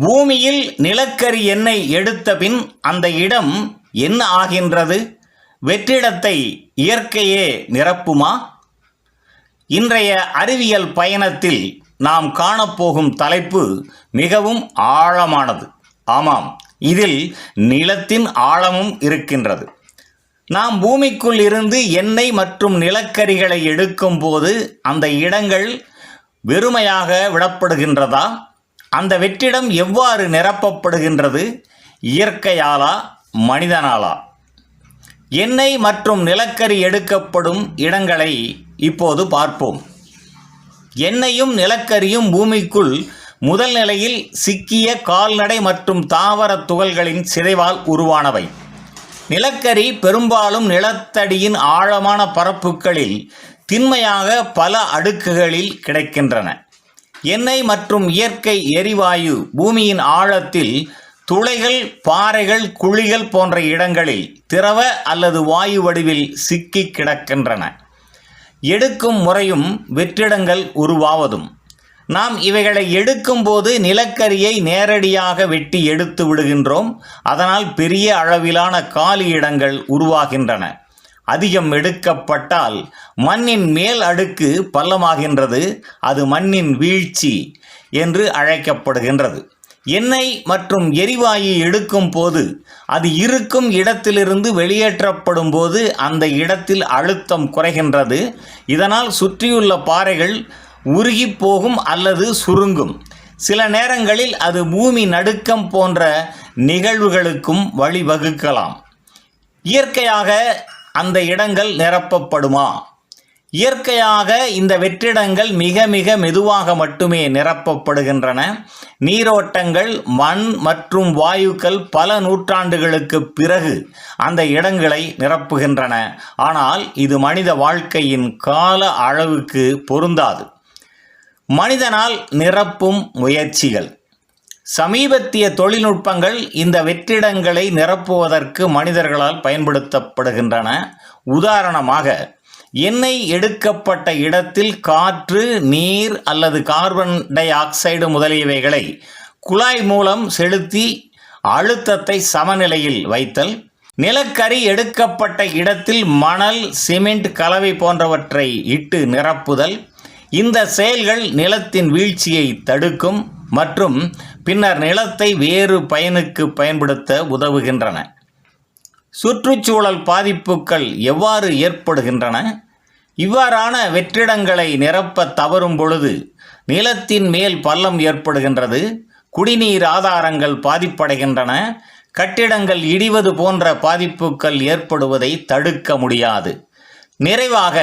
பூமியில் நிலக்கரி எண்ணெய் எடுத்த பின் அந்த இடம் என்ன ஆகின்றது? வெற்றிடத்தை இயற்கையே நிரப்புமா? இன்றைய அறிவியல் பயணத்தில் நாம் காணப்போகும் தலைப்பு மிகவும் ஆழமானது. ஆமாம் இதில் நிலத்தின் ஆழமும் இருக்கின்றது. நாம் பூமிக்குள் இருந்து எண்ணெய் மற்றும் நிலக்கரிகளை எடுக்கும் போது அந்த இடங்கள் வெறுமையாக விடப்படுகின்றதா? அந்த வெற்றிடம் எவ்வாறு நிரப்பப்படுகின்றது? இயற்கையாலா மனிதனாலா? எண்ணெய் மற்றும் நிலக்கரி எடுக்கப்படும் இடங்களை இப்போது பார்ப்போம். எண்ணெயும் நிலக்கரியும் பூமிக்குள் முதல் நிலையில் சிக்கிய கால்நடை மற்றும் தாவர துகள்களின் சிதைவால் உருவானவை. நிலக்கரி பெரும்பாலும் நிலத்தடியின் ஆழமான பரப்புகளில் திண்மையாக பல அடுக்குகளில் கிடைக்கின்றன. எண்ணெய் மற்றும் இயற்கை எரிவாயு பூமியின் ஆழத்தில் துளைகள் பாறைகள் குழிகள் போன்ற இடங்களில் திரவ அல்லது வாயு வடிவில் சிக்கி கிடக்கின்றன. எடுக்கும் முறையும் வெற்றிடங்கள் உருவாவதும். நாம் இவைகளை எடுக்கும்போது நிலக்கரியை நேரடியாக வெட்டி எடுத்து விடுகின்றோம். அதனால் பெரிய அளவிலான காலி இடங்கள் உருவாகின்றன. அதிகம் எடுக்கப்பட்டால் மண்ணின் மேல் அடுக்கு பள்ளமாகின்றது அது மண்ணின் வீழ்ச்சி என்று அழைக்கப்படுகின்றது. எண்ணெய் மற்றும் எரிவாயு எடுக்கும் போது அது இருக்கும் இடத்திலிருந்து வெளியேற்றப்படும் போது அந்த இடத்தில் அழுத்தம் குறைகின்றது. இதனால் சுற்றியுள்ள பாறைகள் உருகி போகும் அல்லது சுருங்கும். சில நேரங்களில் அது பூமி நடுக்கம் போன்ற நிகழ்வுகளுக்கும் வழிவகுக்கலாம். இயற்கையாக அந்த இடங்கள் நிரப்பப்படுமா? இயற்கையாக இந்த வெற்றிடங்கள் மிக மிக மெதுவாக மட்டுமே நிரப்பப்படுகின்றன. நீரோட்டங்கள் மண் மற்றும் வாயுக்கள் பல நூற்றாண்டுகளுக்கு பிறகு அந்த இடங்களை நிரப்புகின்றன. ஆனால் இது மனித வாழ்க்கையின் கால அளவுக்கு பொருந்தாது. மனிதனால் நிரப்பும் முயற்சிகள். சமீபத்திய தொழில்நுட்பங்கள் இந்த வெற்றிடங்களை நிரப்புவதற்கு மனிதர்களால் பயன்படுத்தப்படுகின்றன. உதாரணமாக எண்ணெய் எடுக்கப்பட்ட இடத்தில் காற்று நீர் அல்லது கார்பன் டை ஆக்சைடு முதலியவைகளை குழாய் மூலம் செலுத்தி அழுத்தத்தை சமநிலையில் வைத்தல் நிலக்கரி எடுக்கப்பட்ட இடத்தில் மணல் சிமெண்ட் கலவை போன்றவற்றை இட்டு நிரப்புதல் இந்த செயல்கள் நிலத்தின் வீழ்ச்சியை தடுக்கும் மற்றும் பின்னர் நிலத்தை வேறு பயனுக்கு பயன்படுத்த உதவுகின்றன. சுற்றுச்சூழல் பாதிப்புகள் எவ்வாறு ஏற்படுகின்றன? இவ்வாறான வெற்றிடங்களை நிரப்ப தவறும் பொழுது நிலத்தின் மேல் பள்ளம் ஏற்படுகின்றது குடிநீர் ஆதாரங்கள் பாதிப்படைகின்றன கட்டிடங்கள் இடிவது போன்ற பாதிப்புகள் ஏற்படுவதை தடுக்க முடியாது. நிறைவாக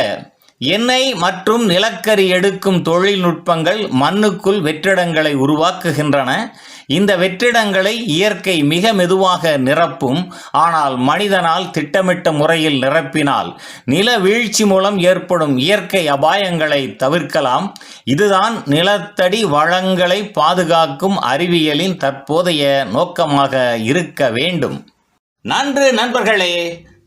எண்ணெய் மற்றும் நிலக்கரி எடுக்கும் தொழில்நுட்பங்கள் மண்ணுக்குள் வெற்றிடங்களை உருவாக்குகின்றன. இந்த வெற்றிடங்களை இயற்கை மிக மெதுவாக நிரப்பும். ஆனால் மனிதனால் திட்டமிட்ட முறையில் நிரப்பினால் நில வீழ்ச்சி மூலம் ஏற்படும் இயற்கை அபாயங்களை தவிர்க்கலாம். இதுதான் நிலத்தடி வளங்களை பாதுகாக்கும் அறிவியலின் தற்போதைய நோக்கமாக இருக்க வேண்டும். நன்று நண்பர்களே.